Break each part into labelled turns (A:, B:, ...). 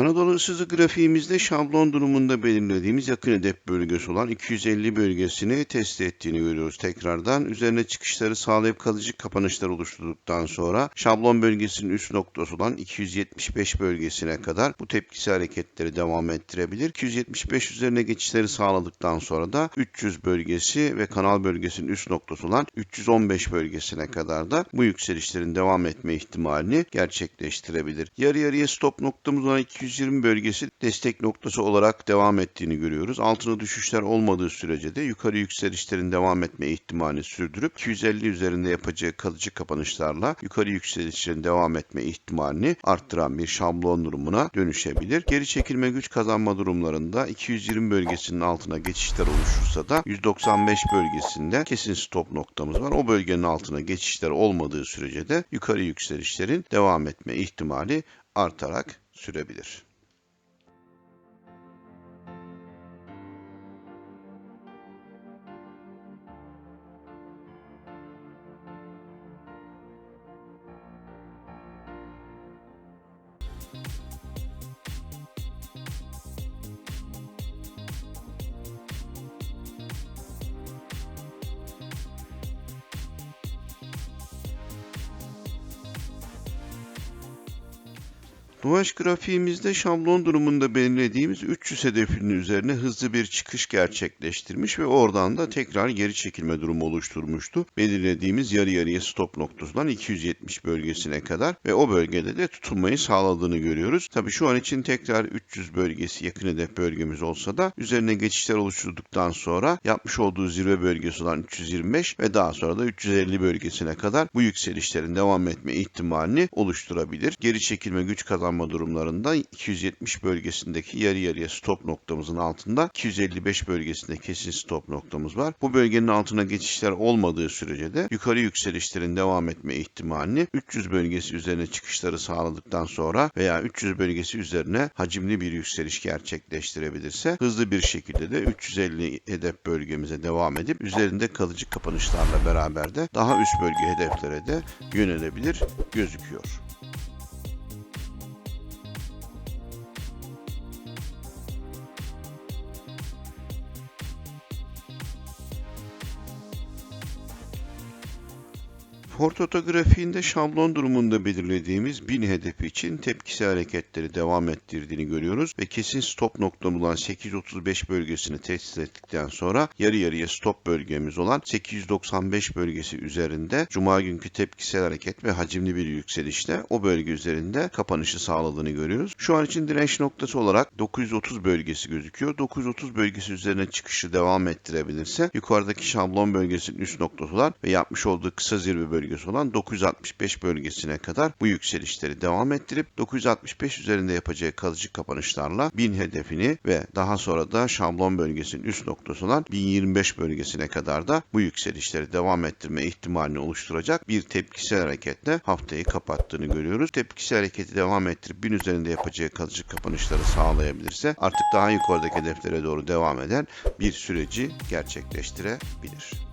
A: Anadolu ısısı grafiğimizde şablon durumunda belirlediğimiz yakın hedef bölgesi olan 250 bölgesini test ettiğini görüyoruz tekrardan. Üzerine çıkışları sağlayıp kalıcı kapanışlar oluşturduktan sonra şablon bölgesinin üst noktası olan 275 bölgesine kadar bu tepkisi hareketleri devam ettirebilir. 275 üzerine geçişleri sağladıktan sonra da 300 bölgesi ve kanal bölgesinin üst noktası olan 315 bölgesine kadar da bu yükselişlerin devam etme ihtimalini gerçekleştirebilir. Yarı yarıya stop noktamız olan 220 bölgesi destek noktası olarak devam ettiğini görüyoruz. Altına düşüşler olmadığı sürece de yukarı yükselişlerin devam etme ihtimalini sürdürüp 250 üzerinde yapacağı kalıcı kapanışlarla yukarı yükselişlerin devam etme ihtimalini arttıran bir şablon durumuna dönüşebilir. Geri çekilme güç kazanma durumlarında 220 bölgesinin altına geçişler oluşursa da 195 bölgesinde kesin stop noktamız var. O bölgenin altına geçişler olmadığı sürece de yukarı yükselişlerin devam etme ihtimali artarak sürebilir. Duvaş grafiğimizde şablon durumunda belirlediğimiz 300 hedefinin üzerine hızlı bir çıkış gerçekleştirmiş ve oradan da tekrar geri çekilme durumu oluşturmuştu. Belirlediğimiz yarı yarıya stop noktasından 270 bölgesine kadar ve o bölgede de tutunmayı sağladığını görüyoruz. Tabii şu an için tekrar 300 bölgesi yakın hedef bölgemiz olsa da üzerine geçişler oluşturduktan sonra yapmış olduğu zirve bölgesi olan 325 ve daha sonra da 350 bölgesine kadar bu yükselişlerin devam etme ihtimalini oluşturabilir. Geri çekilme güç kazanma durumlarında 270 bölgesindeki yarı yarıya stop noktamızın altında 255 bölgesinde kesin stop noktamız var. Bu bölgenin altına geçişler olmadığı sürece de yukarı yükselişlerin devam etme ihtimalini 300 bölgesi üzerine çıkışları sağladıktan sonra veya 300 bölgesi üzerine hacimli bir yükseliş gerçekleştirebilirse hızlı bir şekilde de 350 hedef bölgemize devam edip üzerinde kalıcı kapanışlarla beraber de daha üst bölge hedeflere de yönelebilir gözüküyor. Portoto grafiğinde şablon durumunda belirlediğimiz 1000 hedefi için tepkisi hareketleri devam ettirdiğini görüyoruz ve kesin stop noktamız olan 835 bölgesini test ettikten sonra yarı yarıya stop bölgemiz olan 895 bölgesi üzerinde cuma günkü tepkisel hareket ve hacimli bir yükselişle o bölge üzerinde kapanışı sağladığını görüyoruz. Şu an için direnç noktası olarak 930 bölgesi gözüküyor. 930 bölgesi üzerine çıkışı devam ettirebilirse yukarıdaki şablon bölgesinin üst noktası olan ve yapmış olduğu kısa zirve bölgesi olan 965 bölgesine kadar bu yükselişleri devam ettirip 965 üzerinde yapacağı kalıcı kapanışlarla 1000 hedefini ve daha sonra da şablon bölgesinin üst noktası olan 1025 bölgesine kadar da bu yükselişleri devam ettirme ihtimalini oluşturacak bir tepkisel hareketle haftayı kapattığını görüyoruz. Tepkisel hareketi devam ettirip 1000 üzerinde yapacağı kalıcı kapanışları sağlayabilirse artık daha yukarıdaki hedeflere doğru devam eden bir süreci gerçekleştirebilir.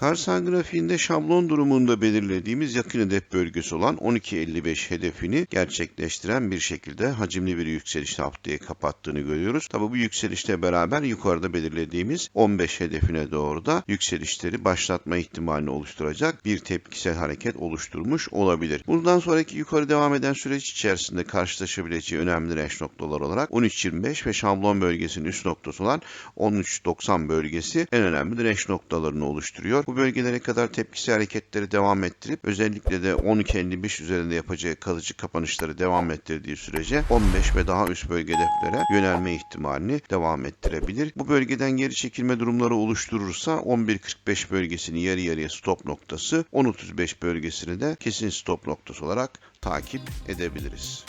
A: Karsan grafiğinde şablon durumunda belirlediğimiz yakın hedef bölgesi olan 12.55 hedefini gerçekleştiren bir şekilde hacimli bir yükseliş haftayı kapattığını görüyoruz. Tabi bu yükselişle beraber yukarıda belirlediğimiz 15 hedefine doğru da yükselişleri başlatma ihtimalini oluşturacak bir tepkisel hareket oluşturmuş olabilir. Bundan sonraki yukarı devam eden süreç içerisinde karşılaşabileceği önemli direnç noktalar olarak 13.25 ve şablon bölgesinin üst noktası olan 13.90 bölgesi en önemli direnç noktalarını oluşturuyor. Bu bölgelere kadar tepkisi hareketleri devam ettirip özellikle de 12.55 üzerinde yapacağı kalıcı kapanışları devam ettirdiği sürece 15 ve daha üst bölge hedeflere yönelme ihtimalini devam ettirebilir. Bu bölgeden geri çekilme durumları oluşturursa 11.45 bölgesini yarı yarıya stop noktası, 10.35 bölgesini de kesin stop noktası olarak takip edebiliriz.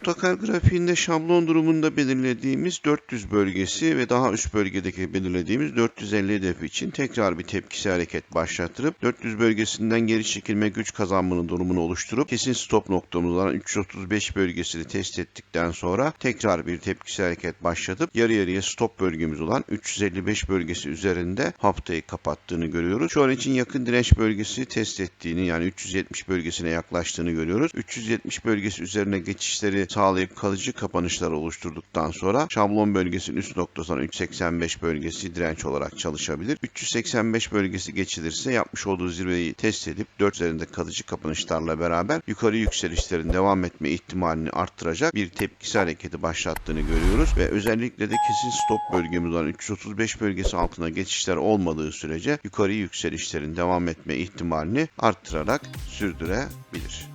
A: Otokar grafiğinde şablon durumunda belirlediğimiz 400 bölgesi ve daha üst bölgedeki belirlediğimiz 450 hedefi için tekrar bir tepkisi hareket başlattırıp 400 bölgesinden geri çekilme güç kazanmanın durumunu oluşturup kesin stop noktamız olan 335 bölgesini test ettikten sonra tekrar bir tepkisi hareket başlatıp yarı yarıya stop bölgemiz olan 355 bölgesi üzerinde haftayı kapattığını görüyoruz. Şu an için yakın direnç bölgesi test ettiğini yani 370 bölgesine yaklaştığını görüyoruz. 370 bölgesi üzerine geçişleri sağlayıp kalıcı kapanışlar oluşturduktan sonra şablon bölgesinin üst noktası olan 385 bölgesi direnç olarak çalışabilir. 385 bölgesi geçilirse yapmış olduğu zirveyi test edip 4 üzerinde kalıcı kapanışlarla beraber yukarı yükselişlerin devam etme ihtimalini arttıracak bir tepkisi hareketi başlattığını görüyoruz ve özellikle de kesin stop bölgemiz olan 335 bölgesi altına geçişler olmadığı sürece yukarı yükselişlerin devam etme ihtimalini arttırarak sürdürebilir.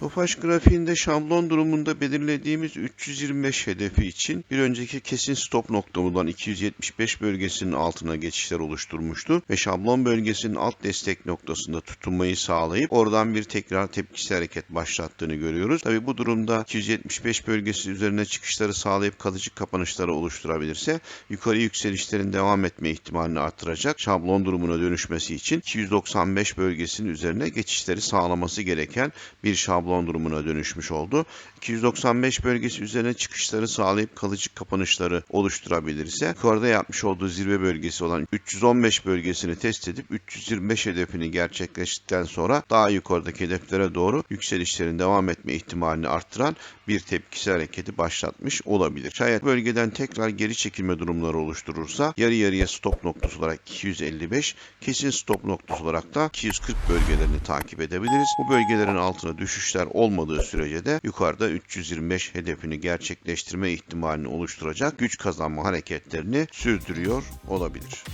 A: Tofaş grafiğinde şablon durumunda belirlediğimiz 325 hedefi için bir önceki kesin stop noktamız olan 275 bölgesinin altına geçişler oluşturmuştu ve şablon bölgesinin alt destek noktasında tutunmayı sağlayıp oradan bir tekrar tepkisi hareket başlattığını görüyoruz. Tabi bu durumda 275 bölgesi üzerine çıkışları sağlayıp kalıcı kapanışları oluşturabilirse yukarı yükselişlerin devam etme ihtimalini artıracak şablon durumuna dönüşmesi için 295 bölgesinin üzerine geçişleri sağlaması gereken bir şablon şablon durumuna dönüşmüş oldu. 295 bölgesi üzerine çıkışları sağlayıp kalıcı kapanışları oluşturabilirse yukarıda yapmış olduğu zirve bölgesi olan 315 bölgesini test edip 325 hedefini gerçekleştikten sonra daha yukarıdaki hedeflere doğru yükselişlerin devam etme ihtimalini arttıran bir tepkisi hareketi başlatmış olabilir. Şayet bölgeden tekrar geri çekilme durumları oluşturursa yarı yarıya stop noktası olarak 255, kesin stop noktası olarak da 240 bölgelerini takip edebiliriz. Bu bölgelerin altına düşüşler olmadığı sürece de yukarıda 325 hedefini gerçekleştirme ihtimalini oluşturacak güç kazanma hareketlerini sürdürüyor olabilir.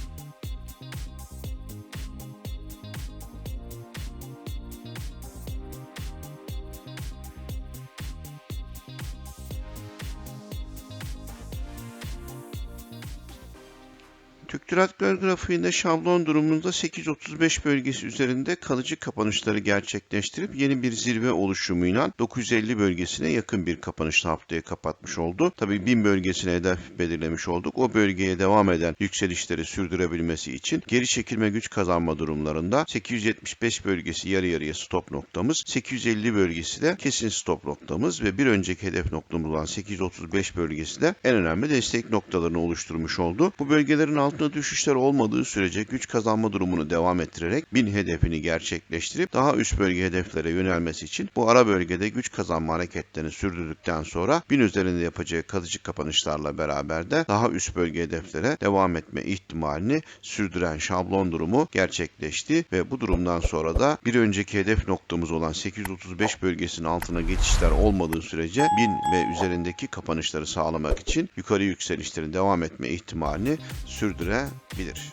A: Tüktüratör grafiğinde şablon durumunda 835 bölgesi üzerinde kalıcı kapanışları gerçekleştirip yeni bir zirve oluşumuyla 950 bölgesine yakın bir kapanışla haftayı kapatmış oldu. Tabii 1000 bölgesine hedef belirlemiş olduk. O bölgeye devam eden yükselişleri sürdürebilmesi için geri çekilme güç kazanma durumlarında 875 bölgesi yarı yarıya stop noktamız, 850 bölgesi de kesin stop noktamız ve bir önceki hedef noktamız olan 835 bölgesi de en önemli destek noktalarını oluşturmuş oldu. Bu bölgelerin altında düşüşler olmadığı sürece güç kazanma durumunu devam ettirerek 1000 hedefini gerçekleştirip daha üst bölge hedeflere yönelmesi için bu ara bölgede güç kazanma hareketlerini sürdürdükten sonra 1000 üzerinde yapacağı kalıcı kapanışlarla beraber de daha üst bölge hedeflere devam etme ihtimalini sürdüren şablon durumu gerçekleşti ve bu durumdan sonra da bir önceki hedef noktamız olan 835 bölgesinin altına geçişler olmadığı sürece 1000 ve üzerindeki kapanışları sağlamak için yukarı yükselişlerin devam etme ihtimalini sürdürebilir.